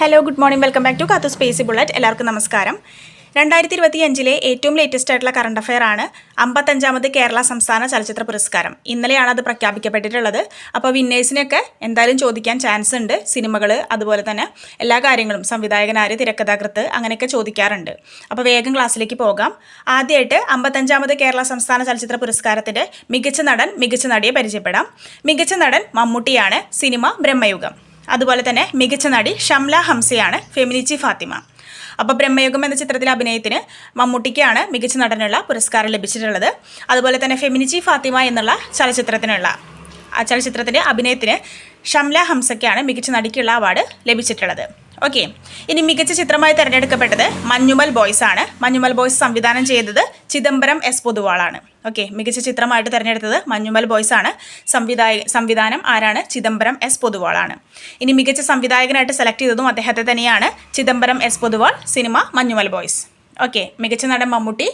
Hello good morning welcome back to കാത്തു Spacey bullet എല്ലാവർക്കും നമസ്കാരം. രണ്ടായിരത്തി ഇരുപത്തി അഞ്ചിലെ ഏറ്റവും ലേറ്റസ്റ്റ് ആയിട്ടുള്ള കറണ്ട് അഫയർ ആണ് അമ്പത്തഞ്ചാമത് കേരള സംസ്ഥാന ചലച്ചിത്ര പുരസ്കാരം. ഇന്നലെയാണ് അത് പ്രഖ്യാപിക്കപ്പെട്ടിട്ടുള്ളത്. അപ്പോൾ വിന്നേഴ്സിനൊക്കെ എന്തായാലും ചോദിക്കാൻ ചാൻസ് ഉണ്ട്. സിനിമകൾ അതുപോലെ തന്നെ എല്ലാ കാര്യങ്ങളും സംവിധായകനാര് തിരക്കഥാകൃത്ത് അങ്ങനെയൊക്കെ ചോദിക്കാറുണ്ട്. അപ്പോൾ വേഗം ക്ലാസ്സിലേക്ക് പോകാം. ആദ്യമായിട്ട് അമ്പത്തഞ്ചാമത് കേരള സംസ്ഥാന ചലച്ചിത്ര പുരസ്കാരത്തിന്റെ മികച്ച നടൻ മികച്ച നടിയെ പരിചയപ്പെടാം. മികച്ച നടൻ മമ്മൂട്ടിയാണ്. സിനിമ ബ്രഹ്മയുഗം. അതുപോലെ തന്നെ മികച്ച നടി ഷംല ഹംസയാണ് ഫെമിനിച്ചി ഫാത്തിമ. അപ്പോൾ ബ്രഹ്മയോഗം എന്ന ചിത്രത്തിലെ അഭിനയത്തിന് മമ്മൂട്ടിക്കാണ് മികച്ച നടനുള്ള പുരസ്കാരം ലഭിച്ചിട്ടുള്ളത്. അതുപോലെ തന്നെ ഫെമിനിച്ചി ഫാത്തിമ എന്നുള്ള ചലച്ചിത്രത്തിനുള്ള ആ ചലച്ചിത്രത്തിന്റെ അഭിനയത്തിന് ഷംല ഹംസയ്ക്കാണ് മികച്ച നടിക്കുള്ള അവാർഡ് ലഭിച്ചിട്ടുള്ളത്. ഓക്കെ ഇനി മികച്ച ചിത്രമായി തിരഞ്ഞെടുക്കപ്പെട്ടത് മഞ്ഞുമൽ ബോയ്സ് ആണ്. മഞ്ഞുമൽ ബോയ്സ് സംവിധാനം ചെയ്തത് ചിദംബരം എസ് പൊതുവാളാണ്. ഓക്കെ മികച്ച ചിത്രമായിട്ട് തിരഞ്ഞെടുത്തത് മഞ്ഞുമൽ ബോയ്സ് ആണ്. സംവിധായ സംവിധാനം ആരാണ്? ചിദംബരം എസ് പൊതുവാളാണ്. ഇനി മികച്ച സംവിധായകനായിട്ട് സെലക്ട് ചെയ്തതും അദ്ദേഹത്തെ തന്നെയാണ് Chidambaram S Poduval cinema Manjummel boys. Okay മികച്ച നടൻ മമ്മൂട്ടി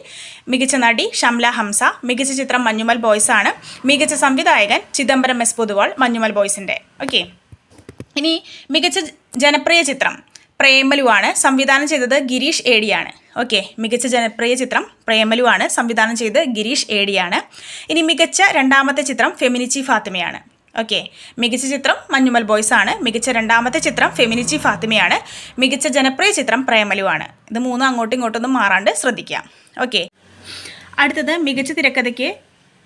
മികച്ച നടി ഷംല ഹംസ മികച്ച ചിത്രം മഞ്ഞുമൽ ബോയ്സ് ആണ്. മികച്ച സംവിധായകൻ ചിദംബരം എസ് പൊതുവാൾ മഞ്ഞുമൽ ബോയ്സിന്റെ ഓക്കെ ഇനി മികച്ച ജനപ്രിയ ചിത്രം പ്രേമലുവാണ് സംവിധാനം ചെയ്തത് ഗിരീഷ് ഏടിയാണ്. ഓക്കെ മികച്ച ജനപ്രിയ ചിത്രം പ്രേമലുവാണ് സംവിധാനം ചെയ്തത് ഗിരീഷ് ഏടിയാണ്. ഇനി മികച്ച രണ്ടാമത്തെ ചിത്രം ഫെമിനിച്ചി ഫാത്തിമയാണ്. ഓക്കെ മികച്ച ചിത്രം മഞ്ഞുമൽ ബോയ്സ് ആണ് മികച്ച രണ്ടാമത്തെ ചിത്രം ഫെമിനിച്ചി ഫാത്തിമയാണ്. മികച്ച ജനപ്രിയ ചിത്രം പ്രേമലുവാണ്. ഇത് മൂന്നും അങ്ങോട്ടും ഇങ്ങോട്ടൊന്നും മാറാണ്ട് ശ്രദ്ധിക്കാം. ഓക്കെ അടുത്തത് മികച്ച തിരക്കഥയ്ക്ക്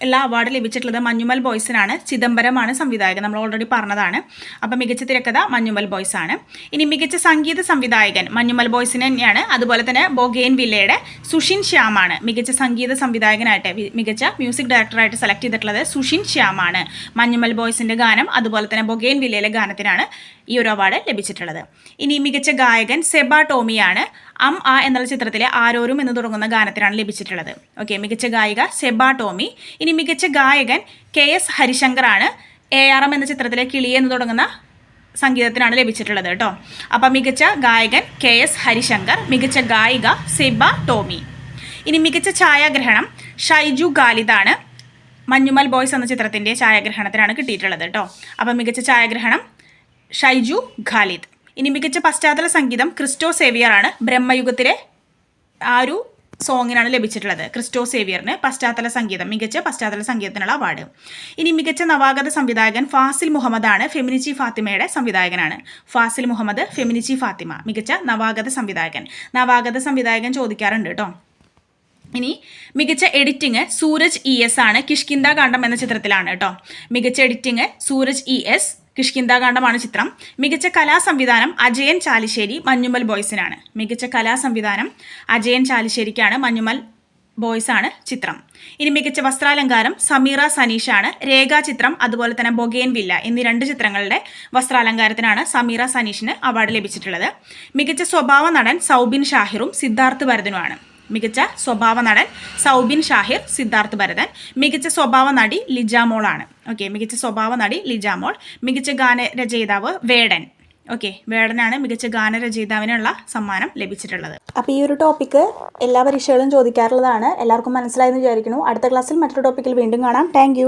എല്ലാ അവാർഡ് ലഭിച്ചിട്ടുള്ളത് മഞ്ഞുമൽ ബോയ്സിനാണ്. ചിദംബരമാണ് സംവിധായകൻ. നമ്മൾ ഓൾറെഡി പറഞ്ഞതാണ്. അപ്പം മികച്ച തിരക്കഥ മഞ്ഞുമൽ ബോയ്സ് ആണ്. ഇനി മികച്ച സംഗീത സംവിധായകൻ മഞ്ഞുമൽ ബോയ്സിന് തന്നെയാണ്. അതുപോലെ തന്നെ ബോഗേൻ വില്ലയുടെ സുഷിൻ ശ്യാമാണ് മികച്ച സംഗീത സംവിധായകനായിട്ട് മികച്ച മ്യൂസിക് ഡയറക്ടറായിട്ട് സെലക്ട് ചെയ്തിട്ടുള്ളത് സുഷിൻ ശ്യാമാണ്. മഞ്ഞുമൽ ബോയ്സിന്റെ ഗാനം അതുപോലെ തന്നെ ബൊഗേൻ വില്ലയിലെ ഗാനത്തിനാണ് ഈ ഒരു അവാർഡ് ലഭിച്ചിട്ടുള്ളത്. ഇനി മികച്ച ഗായകൻ സെബ ടോമിയാണ്. അം ആ എന്നുള്ള ചിത്രത്തിലെ ആരോരും എന്ന് തുടങ്ങുന്ന ഗാനത്തിനാണ് ലഭിച്ചിട്ടുള്ളത്. ഓക്കെ മികച്ച ഗായിക സെബ ടോമി. ഇനി മികച്ച ഗായകൻ കെ എസ് ഹരിശങ്കറാണ് എ ആർ എം എന്ന ചിത്രത്തിലെ കിളി എന്ന് തുടങ്ങുന്ന സംഗീതത്തിനാണ് ലഭിച്ചിട്ടുള്ളത് കേട്ടോ. അപ്പം മികച്ച ഗായകൻ കെ എസ് ഹരിശങ്കർ മികച്ച ഗായിക സെബ ടോമി. ഇനി മികച്ച ഛായാഗ്രഹണം ഷൈജു ഗാലിദാണ് മഞ്ഞുമൽ ബോയ്സ് എന്ന ചിത്രത്തിന്റെ ഛായാഗ്രഹണത്തിനാണ് കിട്ടിയിട്ടുള്ളത് കേട്ടോ. അപ്പം മികച്ച ഛായാഗ്രഹണം ഷൈജു ഖാലിദ്. ഇനി മികച്ച പശ്ചാത്തല സംഗീതം ക്രിസ്റ്റോ സേവിയറാണ്. ബ്രഹ്മയുഗത്തിലെ ആ ഒരു സോങ്ങിനാണ് ലഭിച്ചിട്ടുള്ളത്. ക്രിസ്റ്റോ സേവിയറിന് പശ്ചാത്തല സംഗീതം മികച്ച പശ്ചാത്തല സംഗീതത്തിനുള്ള അവാർഡ്. ഇനി മികച്ച നവാഗത സംവിധായകൻ ഫാസിൽ മുഹമ്മദാണ് ഫെമിനിച്ചി ഫാത്തിമയുടെ സംവിധായകനാണ്. ഫാസിൽ മുഹമ്മദ് ഫെമിനിച്ചി ഫാത്തിമ മികച്ച നവാഗത സംവിധായകൻ. നവാഗത സംവിധായകൻ ചോദിക്കാറുണ്ട് കേട്ടോ. ഇനി മികച്ച എഡിറ്റിംഗ് സൂരജ് ഇ എസ് ആണ് കിഷ്കിന്ദ കാണ്ഡം എന്ന ചിത്രത്തിലാണ് കേട്ടോ. മികച്ച editing Sooraj E S Kishkindha കാണ്ഡമാണ് ചിത്രം. മികച്ച കലാ സംവിധാനം അജയൻ ചാലിശ്ശേരി മഞ്ഞുമൽ ബോയ്സിനാണ്. മികച്ച കലാ സംവിധാനം അജയൻ ചാലിശ്ശേരിക്കാണ് മഞ്ഞുമൽ ബോയ്സ് ആണ് ചിത്രം. ഇനി മികച്ച വസ്ത്രാലങ്കാരം സമീറ സനീഷ് ആണ് രേഖാ ചിത്രം അതുപോലെ തന്നെ ബൊഗേൻ വില്ല എന്നീ രണ്ട് ചിത്രങ്ങളുടെ വസ്ത്രാലങ്കാരത്തിനാണ് സമീറ സനീഷിന് അവാർഡ് ലഭിച്ചിട്ടുള്ളത്. മികച്ച സ്വഭാവ നടൻ സൗബിൻ ഷാഹിറും സിദ്ധാർത്ഥ് ഭരതനുമാണ്. മികച്ച സ്വഭാവ നടൻ സൗബിൻ ഷാഹിർ സിദ്ധാർത്ഥ് ഭരതൻ. മികച്ച സ്വഭാവ നടി ലിജാമോളാണ് ഓക്കെ മികച്ച സ്വഭാവ നടി ലിജാമോൾ മികച്ച ഗാനരചയിതാവ് വേടൻ. ഓക്കെ വേടനാണ് മികച്ച ഗാനരചയിതാവിനുള്ള സമ്മാനം ലഭിച്ചിട്ടുള്ളത്. അപ്പോൾ ഈ ഒരു ടോപ്പിക്ക് എല്ലാ പരീക്ഷകളും ചോദിക്കാറുള്ളതാണ്. എല്ലാവർക്കും മനസ്സിലായെന്ന് വിചാരിക്കുന്നു. അടുത്ത ക്ലാസ്സിൽ മറ്റൊരു ടോപ്പിക്കിൽ വീണ്ടും കാണാം. താങ്ക്